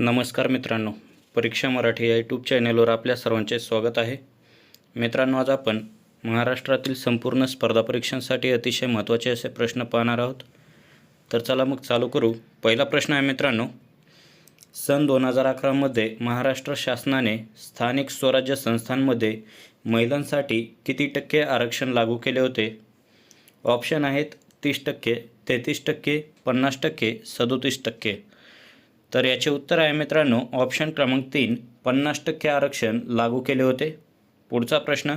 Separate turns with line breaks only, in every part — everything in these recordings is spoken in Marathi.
नमस्कार मित्रांनो परीक्षा मराठी या यूट्यूब चॅनलवर आपल्या सर्वांचे स्वागत आहे. मित्रांनो आज आपण महाराष्ट्रातील संपूर्ण स्पर्धा परीक्षांसाठी अतिशय महत्त्वाचे असे प्रश्न पाहणार आहोत. तर चला मग चालू करू. पहिला प्रश्न आहे मित्रांनो सन दोन हजार अकरामध्ये महाराष्ट्र शासनाने स्थानिक स्वराज्य संस्थांमध्ये महिलांसाठी किती टक्के आरक्षण लागू केले होते? ऑप्शन आहेत तीस टक्के तेहतीस टक्के पन्नास टक्के सदोतीस टक्के. तर याचे उत्तर आहे मित्रांनो ऑप्शन क्रमांक तीन पन्नास टक्के आरक्षण लागू केले होते. पुढचा प्रश्न.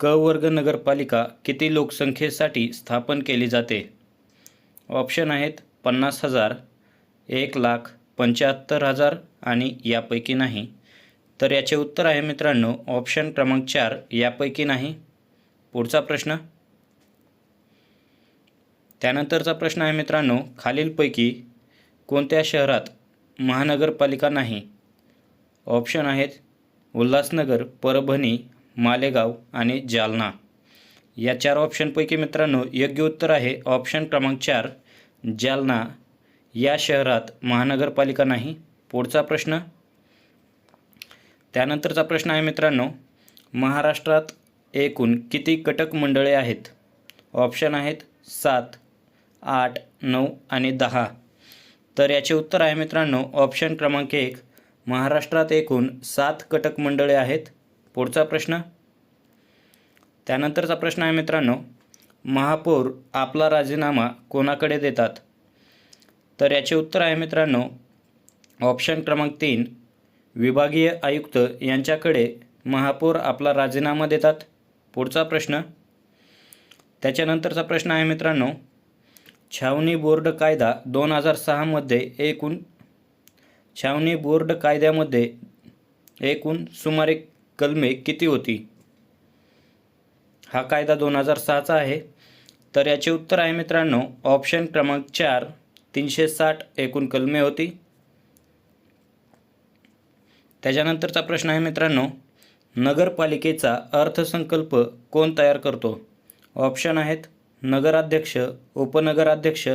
क वर्ग नगरपालिका किती लोकसंख्येसाठी स्थापन केली जाते? ऑप्शन आहेत पन्नास हजार एक लाख पंच्याहत्तर हजार आणि यापैकी नाही. तर याचे उत्तर आहे मित्रांनो ऑप्शन क्रमांक चार यापैकी नाही. पुढचा प्रश्न. त्यानंतरचा प्रश्न आहे मित्रांनो खालीलपैकी कोणत्या शहरात महानगरपालिका नाही? ऑप्शन आहेत उल्हासनगर परभणी मालेगाव आणि जालना. या चार ऑप्शनपैकी मित्रांनो योग्य उत्तर आहे ऑप्शन क्रमांक चार जालना. या शहरात महानगरपालिका नाही? पुढचा प्रश्न. त्यानंतरचा प्रश्न आहे मित्रांनो महाराष्ट्रात एकूण किती कटक मंडळे आहेत? ऑप्शन आहेत सात आठ नऊ आणि दहा. तर याचे उत्तर आहे मित्रांनो ऑप्शन क्रमांक एक महाराष्ट्रात एकूण सात कटक मंडळे आहेत. पुढचा प्रश्न. त्यानंतरचा प्रश्न आहे मित्रांनो महापौर आपला राजीनामा कोणाकडे देतात? तर याचे उत्तर आहे मित्रांनो ऑप्शन क्रमांक तीन विभागीय आयुक्त यांच्याकडे महापौर आपला राजीनामा देतात. पुढचा प्रश्न. त्याच्यानंतरचा प्रश्न आहे मित्रांनो छावणी बोर्ड कायदा दोन हजार सहामध्ये एकूण छावणी बोर्ड कायद्यामध्ये एकूण सुमारे कलमे किती होती? हा कायदा दोन हजार सहाचा आहे. तर याचे उत्तर आहे मित्रांनो ऑप्शन क्रमांक चार तीनशे साठ एकूण कलमे होती. त्याच्यानंतरचा प्रश्न आहे मित्रांनो नगरपालिकेचा अर्थसंकल्प कोण तयार करतो? ऑप्शन आहेत नगराध्यक्ष उपनगराध्यक्ष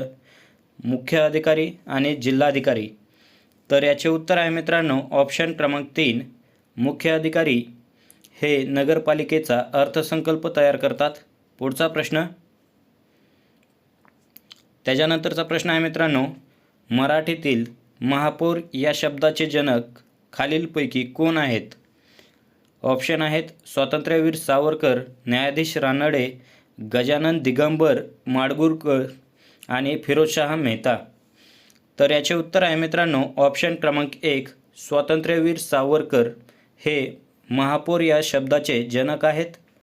मुख्य अधिकारी आणि जिल्हाधिकारी. तर याचे उत्तर आहे मित्रांनो ऑप्शन क्रमांक तीन मुख्य अधिकारी हे नगरपालिकेचा अर्थसंकल्प तयार करतात. पुढचा प्रश्न. त्याच्यानंतरचा प्रश्न आहे मित्रांनो मराठीतील महापौर या शब्दाचे जनक खालीलपैकी कोण आहेत? ऑप्शन आहेत स्वातंत्र्यवीर सावरकर न्यायाधीश रानडे गजानन दिगंबर माडगुरकर आणि फिरोजशाह मेहता. तर याचे उत्तर आहे मित्रांनो ऑप्शन क्रमांक एक स्वातंत्र्यवीर सावरकर. हे महापौर या शब्दाचे जनक आहेत.